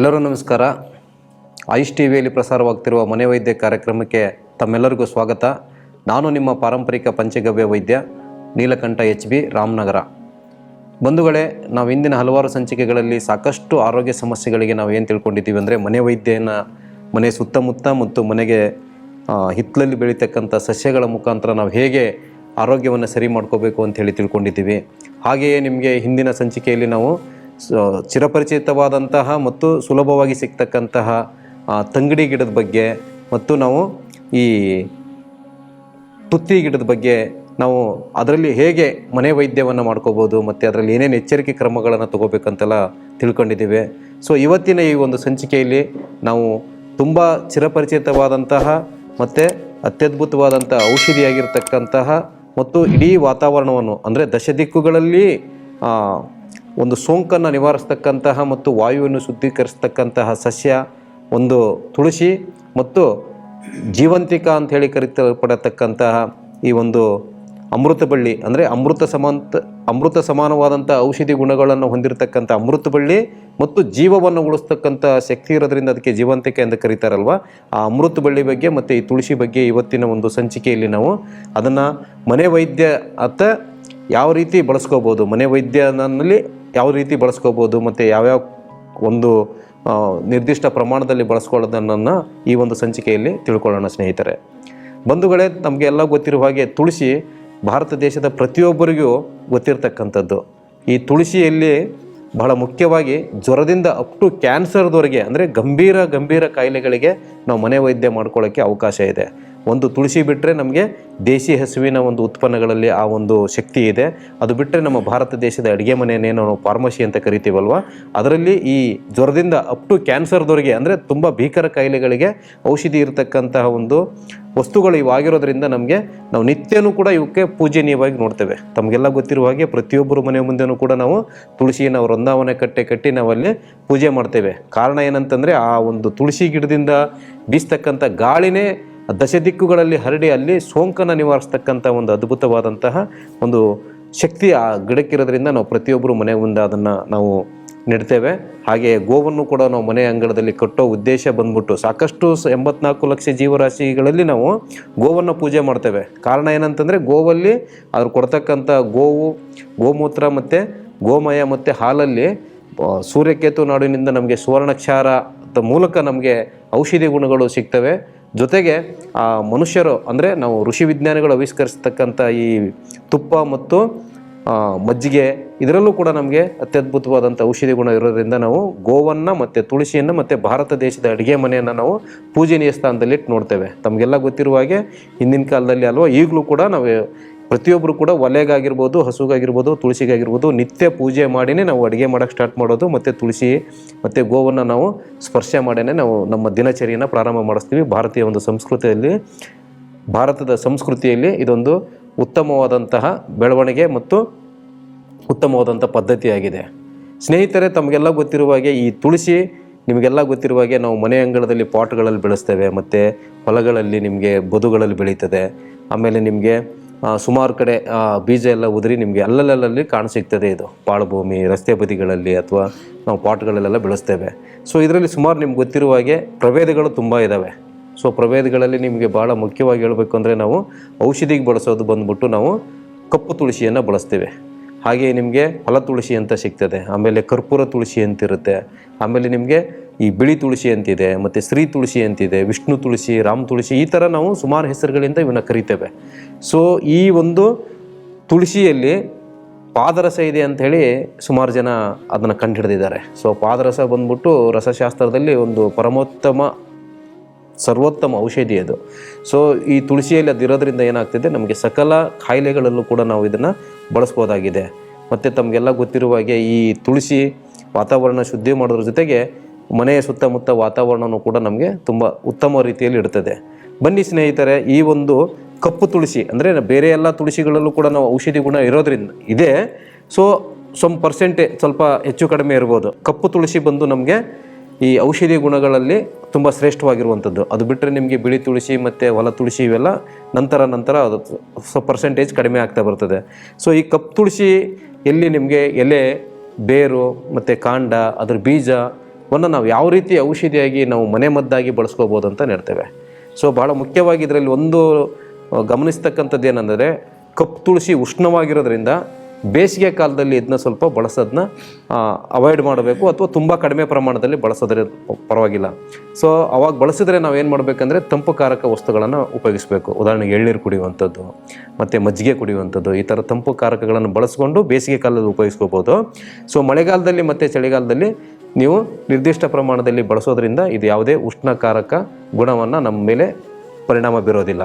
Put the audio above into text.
ಎಲ್ಲರೂ ನಮಸ್ಕಾರ. ಆಯುಷ್ ಟಿ ವಿಯಲ್ಲಿ ಪ್ರಸಾರವಾಗ್ತಿರುವ ಮನೆ ವೈದ್ಯ ಕಾರ್ಯಕ್ರಮಕ್ಕೆ ತಮ್ಮೆಲ್ಲರಿಗೂ ಸ್ವಾಗತ. ನಾನು ನಿಮ್ಮ ಪಾರಂಪರಿಕ ಪಂಚಗವ್ಯ ವೈದ್ಯ ನೀಲಕಂಠ ಎಚ್ ಬಿ ರಾಮನಗರ. ಬಂಧುಗಳೇ, ನಾವು ಇಂದಿನ ಹಲವಾರು ಸಂಚಿಕೆಗಳಲ್ಲಿ ಸಾಕಷ್ಟು ಆರೋಗ್ಯ ಸಮಸ್ಯೆಗಳಿಗೆ ನಾವು ಏನು ತಿಳ್ಕೊಂಡಿದ್ದೀವಿ ಅಂದರೆ ಮನೆ ವೈದ್ಯನ ಮನೆ ಸುತ್ತಮುತ್ತ ಮತ್ತು ಮನೆಗೆ ಹಿತ್ತಲಲ್ಲಿ ಬೆಳೀತಕ್ಕಂಥ ಸಸ್ಯಗಳ ಮುಖಾಂತರ ನಾವು ಹೇಗೆ ಆರೋಗ್ಯವನ್ನು ಸರಿ ಮಾಡ್ಕೋಬೇಕು ಅಂತ ಹೇಳಿ ತಿಳ್ಕೊಂಡಿದ್ದೀವಿ. ಹಾಗೆಯೇ ನಿಮಗೆ ಹಿಂದಿನ ಸಂಚಿಕೆಯಲ್ಲಿ ನಾವು ಚಿರಪರಿಚಿತವಾದಂತಹ ಮತ್ತು ಸುಲಭವಾಗಿ ಸಿಗ್ತಕ್ಕಂತಹ ತಂಗಡಿ ಗಿಡದ ಬಗ್ಗೆ ಮತ್ತು ನಾವು ಈ ತುತ್ತಿ ಗಿಡದ ಬಗ್ಗೆ ನಾವು ಅದರಲ್ಲಿ ಹೇಗೆ ಮನೆ ವೈದ್ಯವನ್ನು ಮಾಡ್ಕೋಬೋದು ಮತ್ತು ಅದರಲ್ಲಿ ಏನೇನು ಎಚ್ಚರಿಕೆ ಕ್ರಮಗಳನ್ನು ತಗೋಬೇಕಂತೆಲ್ಲ ತಿಳ್ಕೊಂಡಿದ್ದೀವಿ. ಸೊ ಇವತ್ತಿನ ಈ ಒಂದು ಸಂಚಿಕೆಯಲ್ಲಿ ನಾವು ತುಂಬ ಚಿರಪರಿಚಿತವಾದಂತಹ ಮತ್ತು ಅತ್ಯದ್ಭುತವಾದಂಥ ಔಷಧಿಯಾಗಿರ್ತಕ್ಕಂತಹ ಮತ್ತು ಇಡೀ ವಾತಾವರಣವನ್ನು ಅಂದರೆ ದಶ ದಿಕ್ಕುಗಳಲ್ಲಿ ಆ, ಒಂದು ಸೋಂಕನ್ನು ನಿವಾರಿಸ್ತಕ್ಕಂತಹ ಮತ್ತು ವಾಯುವನ್ನು ಶುದ್ಧೀಕರಿಸ್ತಕ್ಕಂತಹ ಸಸ್ಯ, ಒಂದು ತುಳಸಿ ಮತ್ತು ಜೀವಂತಿಕ ಅಂತ ಹೇಳಿ ಕರೀತಲ್ಪಡತಕ್ಕಂತಹ ಈ ಒಂದು ಅಮೃತ ಬಳ್ಳಿ, ಅಂದರೆ ಅಮೃತ ಸಮಾಂತ, ಅಮೃತ ಸಮಾನವಾದಂಥ ಔಷಧಿ ಗುಣಗಳನ್ನು ಹೊಂದಿರತಕ್ಕಂಥ ಅಮೃತ ಬಳ್ಳಿ ಮತ್ತು ಜೀವವನ್ನು ಉಳಿಸ್ತಕ್ಕಂಥ ಶಕ್ತಿ ಇರೋದ್ರಿಂದ ಅದಕ್ಕೆ ಜೀವಂತಿಕೆ ಎಂದು ಕರೀತಾರಲ್ವ? ಆ ಅಮೃತ ಬಳ್ಳಿ ಬಗ್ಗೆ ಮತ್ತು ಈ ತುಳಸಿ ಬಗ್ಗೆ ಇವತ್ತಿನ ಒಂದು ಸಂಚಿಕೆಯಲ್ಲಿ ನಾವು ಅದನ್ನು ಮನೆ ವೈದ್ಯ ಅತ್ತ ಯಾವ ರೀತಿ ಬಳಸ್ಕೋಬೋದು? ಮನೆ ವೈದ್ಯನಲ್ಲಿ ಯಾವ ರೀತಿ ಬಳಸ್ಕೋಬೋದು ಮತ್ತು ಯಾವ್ಯಾವ ಒಂದು ನಿರ್ದಿಷ್ಟ ಪ್ರಮಾಣದಲ್ಲಿ ಬಳಸ್ಕೊಳ್ಳೋದನ್ನು ಈ ಒಂದು ಸಂಚಿಕೆಯಲ್ಲಿ ತಿಳ್ಕೊಳ್ಳೋಣ ಸ್ನೇಹಿತರೆ. ಬಂಧುಗಳೇ, ನಮಗೆ ಎಲ್ಲ ಗೊತ್ತಿರುವ ಹಾಗೆ ತುಳಸಿ ಭಾರತ ದೇಶದ ಪ್ರತಿಯೊಬ್ಬರಿಗೂ ಗೊತ್ತಿರತಕ್ಕಂಥದ್ದು. ಈ ತುಳಸಿಯಲ್ಲಿ ಬಹಳ ಮುಖ್ಯವಾಗಿ ಜ್ವರದಿಂದ ಅಪ್ ಟು ಕ್ಯಾನ್ಸರ್ದವರೆಗೆ ಅಂದರೆ ಗಂಭೀರ ಗಂಭೀರ ಕಾಯಿಲೆಗಳಿಗೆ ನಾವು ಮನೆ ವೈದ್ಯ ಮಾಡ್ಕೊಳ್ಳೋಕ್ಕೆ ಅವಕಾಶ ಇದೆ. ಒಂದು ತುಳಸಿ ಬಿಟ್ಟರೆ ನಮಗೆ ದೇಸಿ ಹಸುವಿನ ಒಂದು ಉತ್ಪನ್ನಗಳಲ್ಲಿ ಆ ಒಂದು ಶಕ್ತಿ ಇದೆ. ಅದು ಬಿಟ್ಟರೆ ನಮ್ಮ ಭಾರತ ದೇಶದ ಅಡುಗೆ ಮನೆಯನ್ನೇನು ನಾವು ಫಾರ್ಮಸಿ ಅಂತ ಕರಿತೀವಲ್ವ? ಅದರಲ್ಲಿ ಈ ಜ್ವರದಿಂದ ಅಪ್ ಟು ಕ್ಯಾನ್ಸರ್ದವರಿಗೆ ಅಂದರೆ ತುಂಬ ಭೀಕರ ಕಾಯಿಲೆಗಳಿಗೆ ಔಷಧಿ ಇರತಕ್ಕಂತಹ ಒಂದು ವಸ್ತುಗಳು ಇವಾಗಿರೋದ್ರಿಂದ ನಮಗೆ ನಾವು ನಿತ್ಯನೂ ಕೂಡ ಇವಕ್ಕೆ ಪೂಜನೀಯವಾಗಿ ನೋಡ್ತೇವೆ. ತಮಗೆಲ್ಲ ಗೊತ್ತಿರುವ ಹಾಗೆ ಪ್ರತಿಯೊಬ್ಬರು ಮನೆ ಮುಂದೆನೂ ಕೂಡ ನಾವು ತುಳಸಿಯನ್ನು ವೃಂದಾವನ ಕಟ್ಟೆ ಕಟ್ಟಿ ನಾವಲ್ಲಿ ಪೂಜೆ ಮಾಡ್ತೇವೆ. ಕಾರಣ ಏನಂತಂದರೆ ಆ ಒಂದು ತುಳಸಿ ಗಿಡದಿಂದ ಬೀಸ್ತಕ್ಕಂಥ ಗಾಳಿನೇ ದಶ ದಿಕ್ಕುಗಳಲ್ಲಿ ಹರಡಿ ಅಲ್ಲಿ ಸೋಂಕನ್ನು ನಿವಾರಿಸ್ತಕ್ಕಂಥ ಒಂದು ಅದ್ಭುತವಾದಂತಹ ಒಂದು ಶಕ್ತಿ ಆ ಗಿಡಕ್ಕಿರೋದ್ರಿಂದ ನಾವು ಪ್ರತಿಯೊಬ್ಬರು ಮನೆ ಮುಂದೆ ಅದನ್ನು ನಾವು ನೆಡ್ತೇವೆ. ಹಾಗೆ ಗೋವನ್ನು ಕೂಡ ನಾವು ಮನೆ ಅಂಗಳದಲ್ಲಿ ಕಟ್ಟೋ ಉದ್ದೇಶ ಬಂದ್ಬಿಟ್ಟು ಸಾಕಷ್ಟು ಎಂಬತ್ನಾಲ್ಕು ಲಕ್ಷ ಜೀವರಾಶಿಗಳಲ್ಲಿ ನಾವು ಗೋವನ್ನು ಪೂಜೆ ಮಾಡ್ತೇವೆ. ಕಾರಣ ಏನಂತಂದರೆ ಗೋವಲ್ಲಿ ಅದ್ರ ಕೊಡ್ತಕ್ಕಂಥ ಗೋವು, ಗೋಮೂತ್ರ ಮತ್ತು ಗೋಮಯ ಮತ್ತು ಹಾಲಲ್ಲಿ ಸೂರ್ಯಕೇತು ನಾಡಿನಿಂದ ನಮಗೆ ಸುವರ್ಣಕ್ಷಾರ ಮೂಲಕ ನಮಗೆ ಔಷಧಿ ಗುಣಗಳು ಸಿಗ್ತವೆ. ಜೊತೆಗೆ ಆ ಮನುಷ್ಯರು, ಅಂದರೆ ನಾವು ಋಷಿ ವಿಜ್ಞಾನಿಗಳು ಆವಿಷ್ಕರಿಸ್ತಕ್ಕಂಥ ಈ ತುಪ್ಪ ಮತ್ತು ಮಜ್ಜಿಗೆ, ಇದರಲ್ಲೂ ಕೂಡ ನಮಗೆ ಅತ್ಯದ್ಭುತವಾದಂಥ ಔಷಧಿ ಗುಣ ಇರೋದ್ರಿಂದ ನಾವು ಗೋವನ್ನು ಮತ್ತು ತುಳಸಿಯನ್ನು ಮತ್ತು ಭಾರತ ದೇಶದ ಅಡುಗೆ ಮನೆಯನ್ನು ನಾವು ಪೂಜನೀಯ ಸ್ಥಾನದಲ್ಲಿ ಇಟ್ಟು ನೋಡ್ತೇವೆ. ತಮಗೆಲ್ಲ ಗೊತ್ತಿರುವ ಹಾಗೆ ಹಿಂದಿನ ಕಾಲದಲ್ಲಿ ಅಲ್ವಾ ಈಗಲೂ ಕೂಡ ನಾವು ಪ್ರತಿಯೊಬ್ಬರು ಕೂಡ ಒಲೆಗಾಗಿರ್ಬೋದು, ಹಸುಗಾಗಿರ್ಬೋದು, ತುಳಸಿಗಾಗಿರ್ಬೋದು ನಿತ್ಯ ಪೂಜೆ ಮಾಡಿನೇ ನಾವು ಅಡುಗೆ ಮಾಡೋಕ್ಕೆ ಸ್ಟಾರ್ಟ್ ಮಾಡೋದು. ಮತ್ತು ತುಳಸಿ, ಮತ್ತು ಗೋವನ್ನು ನಾವು ಸ್ಪರ್ಶ ಮಾಡೇ ನಾವು ನಮ್ಮ ದಿನಚರಿಯನ್ನು ಪ್ರಾರಂಭ ಮಾಡಿಸ್ತೀವಿ. ಭಾರತೀಯ ಒಂದು ಸಂಸ್ಕೃತಿಯಲ್ಲಿ, ಭಾರತದ ಸಂಸ್ಕೃತಿಯಲ್ಲಿ ಇದೊಂದು ಉತ್ತಮವಾದಂತಹ ಬೆಳವಣಿಗೆ ಮತ್ತು ಉತ್ತಮವಾದಂಥ ಪದ್ಧತಿಯಾಗಿದೆ. ಸ್ನೇಹಿತರೆ, ತಮಗೆಲ್ಲ ಗೊತ್ತಿರುವ ಹಾಗೆ ಈ ತುಳಸಿ ನಿಮಗೆಲ್ಲ ಗೊತ್ತಿರುವ ಹಾಗೆ ನಾವು ಮನೆ ಅಂಗಳದಲ್ಲಿ ಪಾಟ್ಗಳಲ್ಲಿ ಬೆಳೆಸ್ತೇವೆ. ಮತ್ತು ಹೊಲಗಳಲ್ಲಿ ನಿಮಗೆ ಬದುಗಳಲ್ಲಿ ಬೆಳೀತದೆ. ಆಮೇಲೆ ನಿಮಗೆ ಸುಮಾರು ಕಡೆ ಬೀಜ ಎಲ್ಲ ಉದುರಿ ನಿಮಗೆ ಅಲ್ಲಲ್ಲಲ್ಲಿ ಕಾಣಸಿಗ್ತದೆ ಇದು. ಪಾಳುಭೂಮಿ, ರಸ್ತೆ ಬದಿಗಳಲ್ಲಿ ಅಥವಾ ನಾವು ಪಾಟ್ಗಳಲ್ಲೆಲ್ಲ ಬೆಳೆಸ್ತೇವೆ. ಸೊ ಇದರಲ್ಲಿ ಸುಮಾರು ನಿಮ್ಗೆ ಗೊತ್ತಿರುವ ಹಾಗೆ ಪ್ರಭೇದಗಳು ತುಂಬ ಇದ್ದಾವೆ ಸೊ ಪ್ರಭೇದಗಳಲ್ಲಿ ನಿಮಗೆ ಭಾಳ ಮುಖ್ಯವಾಗಿ ಹೇಳಬೇಕು ಅಂದರೆ ನಾವು ಔಷಧಿಗೆ ಬಳಸೋದು ಬಂದ್ಬಿಟ್ಟು ನಾವು ಕಪ್ಪು ತುಳಸಿಯನ್ನು ಬಳಸ್ತೇವೆ. ಹಾಗೆ ನಿಮಗೆ ಹೊಲ ತುಳಸಿ ಅಂತ ಸಿಗ್ತದೆ. ಆಮೇಲೆ ಕರ್ಪೂರ ತುಳಸಿ ಅಂತಿರುತ್ತೆ. ಆಮೇಲೆ ನಿಮಗೆ ಈ ಬಿಳಿ ತುಳಸಿ ಅಂತಿದೆ, ಮತ್ತು ಶ್ರೀ ತುಳಸಿ ಅಂತಿದೆ, ವಿಷ್ಣು ತುಳಸಿ, ರಾಮ್ ತುಳಸಿ, ಈ ಥರ ನಾವು ಸುಮಾರು ಹೆಸರುಗಳಿಂದ ಇವನ್ನ ಕರಿತೇವೆ. ಸೊ ಈ ಒಂದು ತುಳಸಿಯಲ್ಲಿ ಪಾದರಸ ಇದೆ ಅಂತ ಹೇಳಿ ಸುಮಾರು ಜನ ಅದನ್ನು ಕಂಡುಹಿಡಿದಿದ್ದಾರೆ. ಸೊ ಪಾದರಸ ಬಂದ್ಬಿಟ್ಟು ರಸಶಾಸ್ತ್ರದಲ್ಲಿ ಒಂದು ಪರಮೋತ್ತಮ, ಸರ್ವೋತ್ತಮ ಔಷಧಿ ಅದು. ಸೊ ಈ ತುಳಸಿಯಲ್ಲಿ ಅದಿರೋದ್ರಿಂದ ಏನಾಗ್ತಿದೆ? ನಮಗೆ ಸಕಲ ಕಾಯಿಲೆಗಳಲ್ಲೂ ಕೂಡ ನಾವು ಇದನ್ನು ಬಳಸ್ಬೋದಾಗಿದೆ. ಮತ್ತು ತಮಗೆಲ್ಲ ಗೊತ್ತಿರುವ ಹಾಗೆ ಈ ತುಳಸಿ ವಾತಾವರಣ ಶುದ್ಧಿ ಮಾಡೋದ್ರ ಜೊತೆಗೆ ಮನೆಯ ಸುತ್ತಮುತ್ತ ವಾತಾವರಣವೂ ಕೂಡ ನಮಗೆ ತುಂಬ ಉತ್ತಮ ರೀತಿಯಲ್ಲಿ ಇಡ್ತದೆ ಬನ್ನಿ ಸ್ನೇಹಿತರೆ, ಈ ಒಂದು ಕಪ್ಪು ತುಳಸಿ, ಅಂದರೆ ಬೇರೆ ಎಲ್ಲ ತುಳಸಿಗಳಲ್ಲೂ ಕೂಡ ನಾವು ಔಷಧಿ ಗುಣ ಇರೋದ್ರಿಂದ ಇದೆ. ಸೊ ಸಮ್ ಪರ್ಸೆಂಟೇಜ್ ಸ್ವಲ್ಪ ಹೆಚ್ಚು ಕಡಿಮೆ ಇರ್ಬೋದು. ಕಪ್ಪು ತುಳಸಿ ಬಂದು ನಮಗೆ ಈ ಔಷಧಿ ಗುಣಗಳಲ್ಲಿ ತುಂಬ ಶ್ರೇಷ್ಠವಾಗಿರುವಂಥದ್ದು ಅದು ಬಿಟ್ಟರೆ ನಿಮಗೆ ಬಿಳಿ ತುಳಸಿ ಮತ್ತು ಹೊಲ ತುಳಸಿ ಇವೆಲ್ಲ ನಂತರ ನಂತರ ಅದು ಸ್ವಲ್ಪ ಪರ್ಸೆಂಟೇಜ್ ಕಡಿಮೆ ಆಗ್ತಾ ಬರ್ತದೆ. ಸೊ ಈ ಕಪ್ಪು ತುಳಸಿ ಎಲ್ಲಿ ನಿಮಗೆ ಎಲೆ, ಬೇರು ಮತ್ತು ಕಾಂಡ, ಅದ್ರ ಬೀಜ ವನ್ನು ನಾವು ಯಾವ ರೀತಿ ಔಷಧಿಯಾಗಿ ನಾವು ಮನೆ ಮದ್ದಾಗಿ ಬಳಸ್ಕೋಬೋದು ಅಂತ ಹೇಳ್ತೇವೆ. ಸೊ ಬಹಳ ಮುಖ್ಯವಾಗಿ ಇದರಲ್ಲಿ ಒಂದು ಗಮನಿಸ್ತಕ್ಕಂಥದ್ದು ಏನಂದರೆ ಕಪ್ಪು ತುಳಸಿ ಉಷ್ಣವಾಗಿರೋದ್ರಿಂದ ಬೇಸಿಗೆ ಕಾಲದಲ್ಲಿ ಇದನ್ನ ಸ್ವಲ್ಪ ಬಳಸೋದನ್ನ ಅವಾಯ್ಡ್ ಮಾಡಬೇಕು ಅಥವಾ ತುಂಬ ಕಡಿಮೆ ಪ್ರಮಾಣದಲ್ಲಿ ಬಳಸೋದ್ರೆ ಪರವಾಗಿಲ್ಲ. ಸೊ ಅವಾಗ ಬಳಸಿದ್ರೆ ನಾವು ಏನು ಮಾಡಬೇಕಂದ್ರೆ ತಂಪು ಕಾರಕ ವಸ್ತುಗಳನ್ನು ಉಪಯೋಗಿಸಬೇಕು. ಉದಾಹರಣೆಗೆ ಎಳ್ನೀರು ಕುಡಿಯುವಂಥದ್ದು, ಮತ್ತು ಮಜ್ಜಿಗೆ ಕುಡಿಯುವಂಥದ್ದು, ಈ ಥರ ತಂಪು ಕಾರಕಗಳನ್ನು ಬಳಸ್ಕೊಂಡು ಬೇಸಿಗೆ ಕಾಲದಲ್ಲಿ ಉಪಯೋಗಿಸ್ಕೋಬೋದು. ಸೊ ಮಳೆಗಾಲದಲ್ಲಿ ಮತ್ತು ಚಳಿಗಾಲದಲ್ಲಿ ನೀವು ನಿರ್ದಿಷ್ಟ ಪ್ರಮಾಣದಲ್ಲಿ ಬಳಸೋದ್ರಿಂದ ಇದು ಯಾವುದೇ ಉಷ್ಣಕಾರಕ ಗುಣವನ್ನು ನಮ್ಮ ಮೇಲೆ ಪರಿಣಾಮ ಬೀರೋದಿಲ್ಲ.